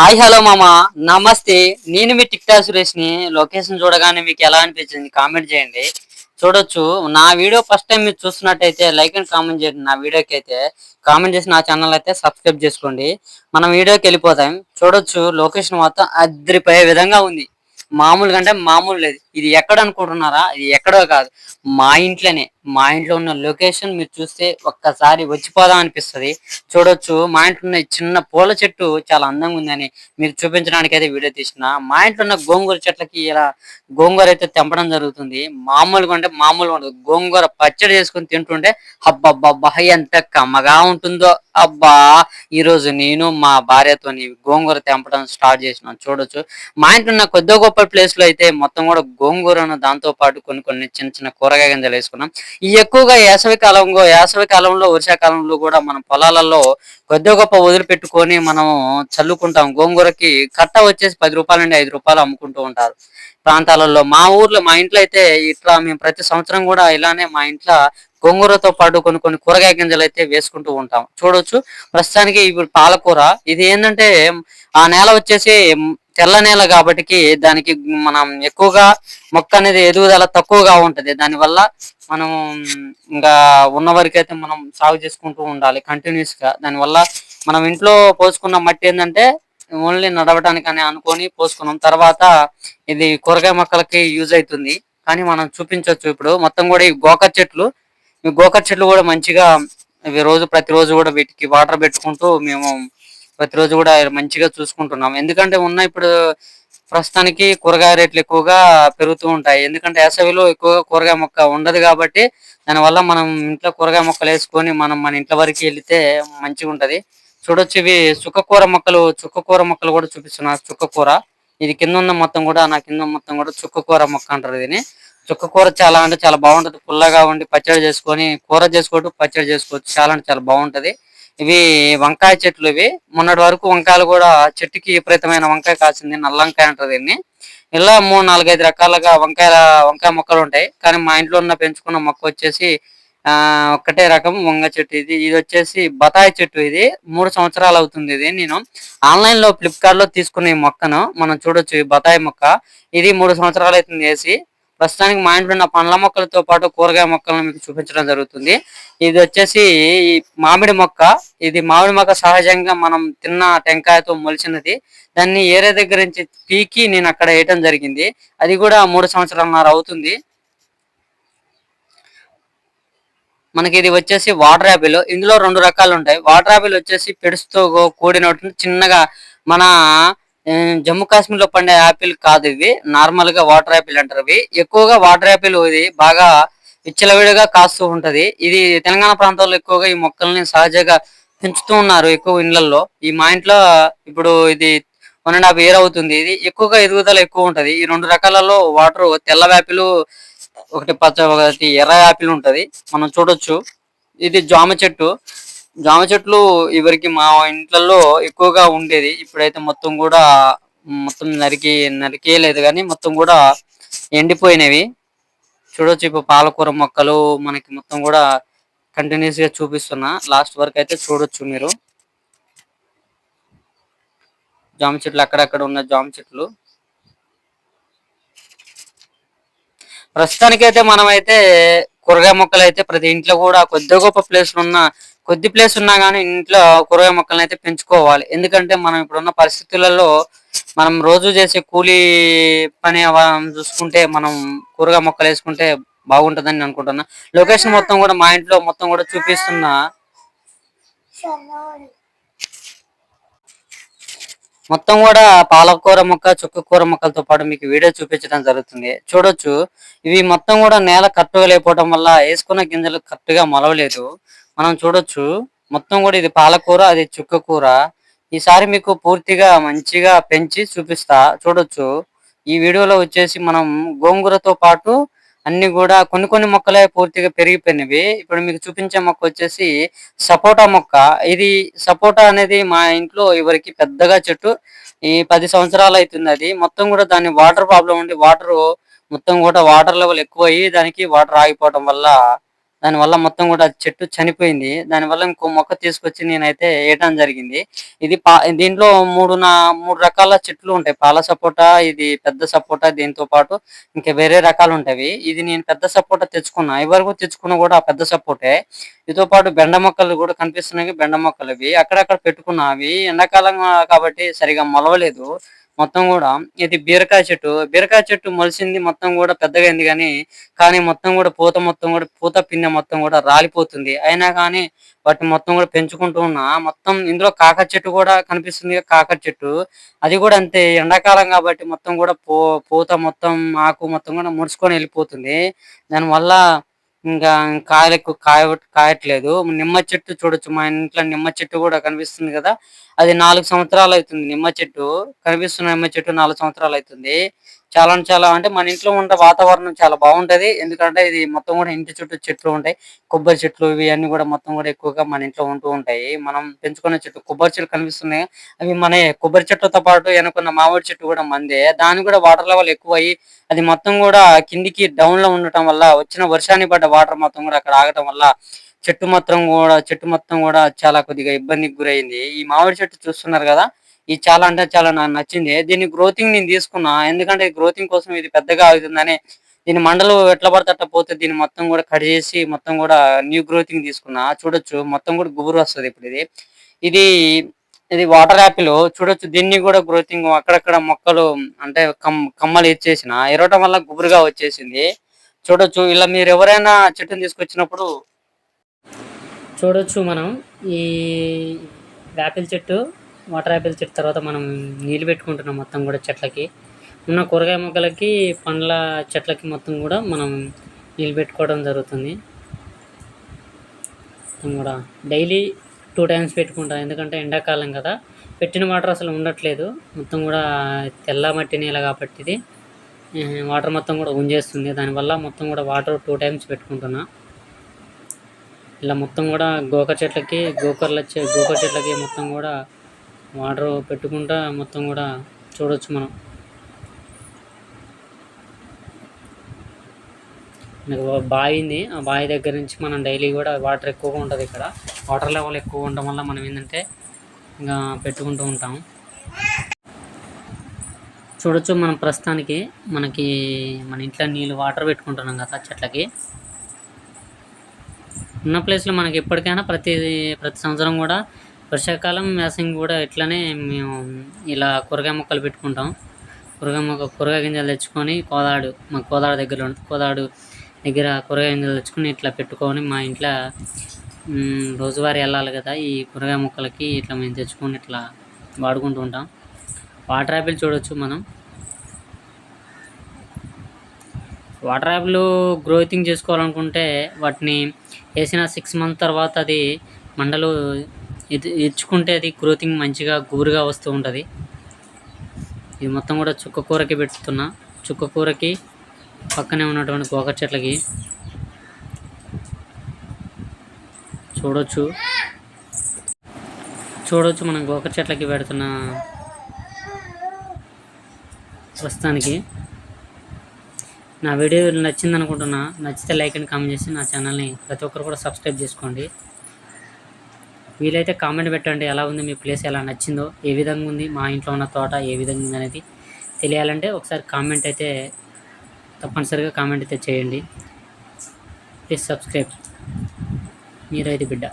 Hi hello మామ. నమస్తే. నేను మీ టిక్ టాక్ సురేష్ని లొకేషన్ చూడగానే మీకు ఎలా అనిపించింది కామెంట్ చేయండి. చూడొచ్చు. నా వీడియో ఫస్ట్ టైం మీరు చూస్తున్నట్టయితే లైక్ అండ్ కామెంట్ చేయండి నా వీడియోకి అయితే. కామెంట్ చేసి నా ఛానల్ అయితే సబ్స్క్రైబ్ చేసుకోండి. మనం వీడియోకి వెళ్ళిపోతాం. చూడొచ్చు. లొకేషన్ మొత్తం అదిరిపోయే విధంగా ఉంది. మామూలుగా అంటే మామూలు లేదు. ఇది ఎక్కడ అనుకుంటున్నారా? ఇది ఎక్కడో కాదు. మా ఇంట్లోనే. మా ఇంట్లో ఉన్న లొకేషన్ మీరు చూస్తే ఒక్కసారి వచ్చిపోదాం అనిపిస్తుంది. చూడొచ్చు మా ఇంట్లో ఉన్న చిన్న పూల చెట్టు చాలా అందంగా ఉందని మీరు చూపించడానికి అయితే వీడియో తీసిన. మా ఇంట్లో ఉన్న గోంగూర చెట్లకి ఇలా గోంగూర అయితే తెంపడం జరుగుతుంది. మామూలుగా అంటే మామూలుగా ఉండదు. గోంగూర పచ్చడి చేసుకుని తింటుంటే అబ్బబ్బబ్బా ఎంత కమ్మగా ఉంటుందో. అబ్బా ఈ రోజు నేను మా భార్యతో గోంగూర తెంపడం స్టార్ట్ చేసినాం. చూడొచ్చు. మా ఇంట్లో ఉన్న కొద్ది గొప్ప ప్లేస్లో అయితే మొత్తం కూడా గోంగూరను దాంతో పాటు కొన్ని కొన్ని చిన్న చిన్న కూరగాయ గింజలు వేసుకున్నాం. ఈ ఎక్కువగా వేసవి కాలంలో వేసవి కాలంలో వర్షాకాలంలో కూడా మనం పొలాలలో కొద్ది గొప్ప వదిలిపెట్టుకొని మనం చల్లుకుంటాం. గోంగూరకి కట్ట వచ్చేసి పది రూపాయల నుండి ఐదు రూపాయలు అమ్ముకుంటూ ఉంటారు ప్రాంతాలలో. మా ఊర్లో మా ఇంట్లో అయితే ఇట్లా మేము ప్రతి సంవత్సరం కూడా ఇలానే మా ఇంట్లో గోంగూరతో పాటు కొన్ని కొన్ని కూరగాయ గింజలు అయితే వేసుకుంటూ ఉంటాం. చూడొచ్చు. ప్రస్తుతానికి ఇప్పుడు పాలకూర ఇది ఏంటంటే ఆ నేల వచ్చేసి తెల్ల నేల కాబట్టి దానికి మనం ఎక్కువగా మొక్క అనేది ఎదుగుదల తక్కువగా ఉంటది. దానివల్ల మనం ఇంకా ఉన్న వరకైతే అయితే మనం సాగు చేసుకుంటూ ఉండాలి కంటిన్యూస్గా. దానివల్ల మనం ఇంట్లో పోసుకున్న మట్టి ఏంటంటే ఓన్లీ నడవటానికి అని అనుకొని పోసుకున్నాం. తర్వాత ఇది కూరగాయ మొక్కలకి యూజ్ అవుతుంది. కానీ మనం చూపించవచ్చు ఇప్పుడు మొత్తం కూడా ఈ గోకర్ చెట్లు. ఈ గోకర్ చెట్లు కూడా మంచిగా ఇవి రోజు ప్రతిరోజు కూడా వీటికి వాటర్ పెట్టుకుంటూ మేము ప్రతిరోజు కూడా మంచిగా చూసుకుంటున్నాం. ఎందుకంటే ఉన్న ఇప్పుడు ప్రస్తుతానికి కూరగాయ రేట్లు ఎక్కువగా పెరుగుతూ ఉంటాయి. ఎందుకంటే వేసవిలో ఎక్కువగా కూరగాయ మొక్క ఉండదు కాబట్టి దానివల్ల మనం ఇంట్లో కూరగాయ మొక్కలు వేసుకొని మనం మన ఇంట్లో వరకు వెళితే మంచిగా ఉంటుంది. చూడొచ్చు ఇవి చుక్కకూర మొక్కలు చుక్కకూర మొక్కలు కూడా చూపిస్తున్నారు చుక్కకూర. ఇది కింద ఉన్న మొత్తం కూడా నా కింద మొత్తం కూడా చుక్కకూర మొక్క అంటారు దీన్ని. చుక్కకూర చాలా అంటే చాలా బాగుంటది. పుల్లగా ఉండి పచ్చడి చేసుకొని కూర చేసుకోవచ్చు పచ్చడి చేసుకోవచ్చు. చాలా అంటే చాలా బాగుంటది. ఇవి వంకాయ చెట్లు ఇవి. మొన్నటి వరకు వంకాయలు కూడా చెట్టుకి విపరీతమైన వంకాయ కాసింది. నల్లంకాయ అంటారు దీన్ని. ఇలా మూడు నాలుగైదు రకాలుగా వంకాయ వంకాయ మొక్కలు ఉంటాయి. కానీ మా ఇంట్లో ఉన్న పెంచుకున్న మొక్క వచ్చేసి ఆ ఒక్కటే రకం వంగ చెట్టు ఇది. ఇది వచ్చేసి బతాయి చెట్టు ఇది. మూడు సంవత్సరాలు అవుతుంది ఇది నేను ఆన్లైన్లో ఫ్లిప్కార్ట్లో తీసుకున్న ఈ మొక్కను మనం చూడొచ్చు ఈ బతాయి మొక్క. ఇది మూడు సంవత్సరాలు అవుతుంది వేసి. ప్రస్తుతానికి మా ఇంట్లో ఉన్న పండ్ల మొక్కలతో పాటు కూరగాయ మొక్కలను మీకు చూపించడం జరుగుతుంది. ఇది వచ్చేసి మామిడి మొక్క. ఇది మామిడి మొక్క సహజంగా మనం తిన్న టెంకాయతో మొలిచినది. దాన్ని ఏరే దగ్గర నుంచి పీకి నేను అక్కడ వేయటం జరిగింది. అది కూడా మూడు సంవత్సరాలన్నర అవుతుంది. మనకి ఇది వచ్చేసి వాటర్ యాపిల్. ఇందులో రెండు రకాలు ఉంటాయి. వాటర్ యాపిల్ వచ్చేసి పెడుస్తూ కూడినట్టు చిన్నగా మన జమ్మూ కాశ్మీర్లో పండే యాపిల్ కాదు ఇవి. నార్మల్గా వాటర్ యాపిల్ అంటారు ఇవి. ఎక్కువగా వాటర్ యాపిల్ ఇది బాగా విచ్చలవిడిగా కాస్తూ ఉంటది. ఇది తెలంగాణ ప్రాంతాల్లో ఎక్కువగా ఈ మొక్కల్ని సహజంగా పెంచుతూ ఉన్నారు ఎక్కువ ఇండ్లలో ఈ మా ఇంట్లో ఇప్పుడు ఇది వన్ అండ్ హాఫ్ ఇయర్ అవుతుంది. ఇది ఎక్కువగా ఎదుగుదల ఎక్కువ ఉంటది. ఈ రెండు రకాలలో వాటర్ తెల్ల యాపిల్ ఒకటి పచ్చ ఒకటి ఎర్ర యాపిల్ ఉంటది. మనం చూడొచ్చు. ఇది జామ చెట్టు. జామ చెట్లు ఇవరికి మా ఇంట్లలో ఎక్కువగా ఉండేది. ఇప్పుడైతే మొత్తం కూడా మొత్తం నరికి నరికేయలేదు కానీ మొత్తం కూడా ఎండిపోయినవి. చూడొచ్చు ఇప్పుడు పాలకూర మొక్కలు మనకి మొత్తం కూడా కంటిన్యూస్గా చూపిస్తున్నా. లాస్ట్ వరకు అయితే చూడొచ్చు మీరు. జామ చెట్లు అక్కడక్కడ ఉన్న జామ చెట్లు. ప్రస్తుతానికైతే మనమైతే కూరగాయ మొక్కలు అయితే ప్రతి ఇంట్లో కూడా కొద్ది గొప్ప ప్లేస్ ఉన్న కొద్ది ప్లేస్ ఉన్నా కానీ ఇంట్లో కూరగాయ మొక్కలను అయితే పెంచుకోవాలి. ఎందుకంటే మనం ఇప్పుడున్న పరిస్థితులలో మనం రోజు చేసే కూలీ పని చూసుకుంటే మనం కూరగాయ మొక్కలు వేసుకుంటే బాగుంటుందని నేను అనుకుంటున్నా. లొకేషన్ మొత్తం కూడా మా ఇంట్లో మొత్తం కూడా చూపిస్తున్నా. మొత్తం కూడా పాలకూర మొక్క చుక్కకూర మొక్కలతో పాటు మీకు వీడియో చూపించడం జరుగుతుంది. చూడొచ్చు. ఇవి మొత్తం కూడా నేల కరెక్ట్గా లేకపోవడం వల్ల వేసుకున్న గింజలు కరెక్ట్గా మొలవలేదు. మనం చూడొచ్చు. మొత్తం కూడా ఇది పాలకూర అది చుక్క కూర. ఈసారి మీకు పూర్తిగా మంచిగా పెంచి చూపిస్తా చూడొచ్చు. ఈ వీడియోలో వచ్చేసి మనం గోంగూరతో పాటు అన్ని కూడా కొన్ని కొన్ని మొక్కలే పూర్తిగా పెరిగిపోయినవి. ఇప్పుడు మీకు చూపించే మొక్క వచ్చేసి సపోటా మొక్క. ఇది సపోటా అనేది మా ఇంట్లో ఎవరికి పెద్దగా చెట్టు ఈ పది సంవత్సరాలు అవుతుంది అది. మొత్తం కూడా దాని వాటర్ ప్రాబ్లం ఉండి వాటర్ మొత్తం కూడా వాటర్ లెవెల్ ఎక్కువ అయ్యి దానికి వాటర్ ఆగిపోవడం వల్ల దానివల్ల మొత్తం కూడా చెట్టు చనిపోయింది. దానివల్ల ఇంకో మొక్క తీసుకొచ్చి నేనైతే వేయటం జరిగింది. ఇది దీంట్లో మూడు నా మూడు రకాల చెట్లు ఉంటాయి. పాల సపోటా ఇది పెద్ద సపోటా దీంతో పాటు ఇంకా వేరే రకాలు ఉంటాయి. ఇది నేను పెద్ద సపోటా తెచ్చుకున్నా. ఇవరకు తెచ్చుకున్న కూడా ఆ పెద్ద సపోటే. ఇతో పాటు బెండ మొక్కలు కూడా కనిపిస్తున్నాయి. బెండ మొక్కలు ఇవి అక్కడక్కడ పెట్టుకున్నా అవి ఎండాకాలం కాబట్టి సరిగా మొలవలేదు. మొత్తం కూడా ఇది బీరకాయ చెట్టు. బీరకాయ చెట్టు మొలిసింది మొత్తం కూడా పెద్దగా అయింది కానీ కానీ మొత్తం కూడా పూత మొత్తం కూడా పూత పిందె మొత్తం కూడా రాలిపోతుంది. అయినా కానీ వాటిని మొత్తం కూడా పెంచుకుంటూ ఉన్నా మొత్తం ఇందులో కాకర చెట్టు కూడా కనిపిస్తుంది కాకర చెట్టు. అది కూడా అంతే. ఎండాకాలం కాబట్టి మొత్తం కూడా పూ పూత మొత్తం ఆకు మొత్తం కూడా ముడుచుకొని వెళ్ళిపోతుంది. దానివల్ల ఇంకా కాయలు ఎక్కువ కాయ కాయట్లేదు. నిమ్మ చెట్టు చూడొచ్చు. మా ఇంట్లో నిమ్మ చెట్టు కూడా కనిపిస్తుంది కదా. అది నాలుగు సంవత్సరాలు అవుతుంది నిమ్మ చెట్టు. కనిపిస్తున్న నిమ్మ చెట్టు నాలుగు సంవత్సరాలు అవుతుంది. చాలా అంటే చాలా అంటే మన ఇంట్లో ఉండే వాతావరణం చాలా బాగుంటది. ఎందుకంటే ఇది మొత్తం కూడా ఇంటి చుట్టూ చెట్లు ఉంటాయి. కొబ్బరి చెట్లు ఇవి అన్ని కూడా మొత్తం కూడా ఎక్కువగా మన ఇంట్లో ఉంటూ ఉంటాయి. మనం పెంచుకునే చెట్టు కొబ్బరి చెట్లు కనిపిస్తున్నాయి. అవి మన కొబ్బరి చెట్లతో పాటు వెనుకున్న మామిడి చెట్టు కూడా మందే. దాని కూడా వాటర్ లెవెల్ ఎక్కువ అయ్యి అది మొత్తం కూడా కిందికి డౌన్లో ఉండటం వల్ల వచ్చిన వర్షానికి పడ్డ వాటర్ మొత్తం కూడా అక్కడ ఆగటం వల్ల చెట్టు మొత్తం కూడా చెట్టు మొత్తం కూడా చాలా కొద్దిగా ఇబ్బందికి గురైంది. ఈ మామిడి చెట్టు చూస్తున్నారు కదా ఇది చాలా అంటే చాలా నాకు నచ్చింది. దీని గ్రోతింగ్ నేను తీసుకున్నా. ఎందుకంటే గ్రోతింగ్ కోసం ఇది పెద్దగా అవుతుందని దీని మండలు ఎట్లా పడతట్ట పోతే దీన్ని మొత్తం కూడా కట్ చేసి మొత్తం కూడా న్యూ గ్రోతింగ్ తీసుకున్నా. చూడొచ్చు. మొత్తం కూడా గుబురు వస్తుంది ఇప్పుడు ఇది. ఇది ఇది వాటర్ యాపిల్ చూడొచ్చు. దీన్ని కూడా గ్రోతింగ్ అక్కడక్కడ మొక్కలు అంటే కమ్ కమ్మలు ఇచ్చేసిన. ఎరవటం వల్ల గుబురుగా వచ్చేసింది. చూడొచ్చు. ఇలా మీరు ఎవరైనా చెట్టుని తీసుకొచ్చినప్పుడు చూడొచ్చు మనం. ఈ యాపిల్ చెట్టు వాటర్ యాపిల్ చెట్టు తర్వాత మనం నీళ్ళు పెట్టుకుంటున్నాం మొత్తం కూడా చెట్లకి. ఉన్న కూరగాయ మొక్కలకి పండ్ల చెట్లకి మొత్తం కూడా మనం నీళ్ళు పెట్టుకోవడం జరుగుతుంది. మొత్తం కూడా డైలీ టూ టైమ్స్ పెట్టుకుంటాం. ఎందుకంటే ఎండాకాలం కదా. పెట్టిన వాటర్ అసలు ఉండట్లేదు. మొత్తం కూడా తెల్ల మట్టి నేల కాబట్టి ఇది. వాటర్ మొత్తం కూడా గుంజేస్తుంది దానివల్ల మొత్తం కూడా వాటర్ టూ టైమ్స్ పెట్టుకుంటున్నా. ఇలా మొత్తం కూడా గోకర్ చెట్లకి గోకర్ల వచ్చే గోకర చెట్లకి మొత్తం కూడా వాటర్ పెట్టుకుంటా మొత్తం కూడా చూడొచ్చు మనం. మనకు బావి ఉంది. ఆ బావి దగ్గర నుంచి మనం డైలీ కూడా వాటర్ ఎక్కువగా ఉంటుంది ఇక్కడ. వాటర్ లెవెల్ ఎక్కువ ఉండడం వల్ల మనం ఏంటంటే ఇంకా పెట్టుకుంటూ ఉంటాం. చూడొచ్చు మనం ప్రస్తుతానికి మనకి మన ఇంట్లో నీళ్ళు వాటర్ పెట్టుకుంటున్నాం కదా చెట్లకి. ఉన్న ప్లేస్లో మనకి ఎప్పటికైనా ప్రతి ప్రతి సంవత్సరం కూడా వర్షాకాలం వేసంగి కూడా ఇట్లానే మేము ఇలా కూరగాయ మొక్కలు పెట్టుకుంటాం. కూరగాయ మొక్క కూరగాయ గింజలు తెచ్చుకొని కోదాడు మా కోదాడు దగ్గర కోదాడు దగ్గర కూరగాయ గింజలు తెచ్చుకొని ఇట్లా పెట్టుకొని మా ఇంట్లో రోజువారీ వెళ్ళాలి కదా ఈ కూరగాయ మొక్కలకి ఇట్లా మేము తెచ్చుకొని ఇట్లా వాడుకుంటూ ఉంటాం. వాటర్ యాపిల్ చూడొచ్చు మనం. వాటర్ యాపిల్ గ్రోతింగ్ చేసుకోవాలనుకుంటే వాటిని వేసిన సిక్స్ మంత్ తర్వాత అది మండలు ఇది ఇచ్చుకుంటే అది క్రోతింగ్ మంచిగా గుబురుగా వస్తూ ఉంటుంది. ఇది మొత్తం కూడా చుక్క కూరకి పెడుతున్నా చుక్క కూరకి పక్కనే ఉన్నటువంటి గోకర చెట్లకి చూడొచ్చు. చూడొచ్చు మనం గోకర చెట్లకి పెడుతున్న ప్రస్తుతానికి. నా వీడియో నచ్చింది అనుకుంటున్నా నచ్చితే లైక్ అండ్ కామెంట్ చేసి నా ఛానల్ని ప్రతి ఒక్కరు కూడా సబ్స్క్రైబ్ చేసుకోండి. వీలైతే కామెంట్ పెట్టండి. ఎలా ఉంది? మీ ప్లేస్ ఎలా నచ్చిందో? ఏ విధంగా ఉంది? మా ఇంట్లో ఉన్న తోట ఏ విధంగా ఉంది అనేది తెలియాలంటే ఒకసారి కామెంట్ అయితే తప్పనిసరిగా కామెంట్ అయితే చేయండి. ప్లీజ్ సబ్స్క్రైబ్ మీరైతే బిడ్డ.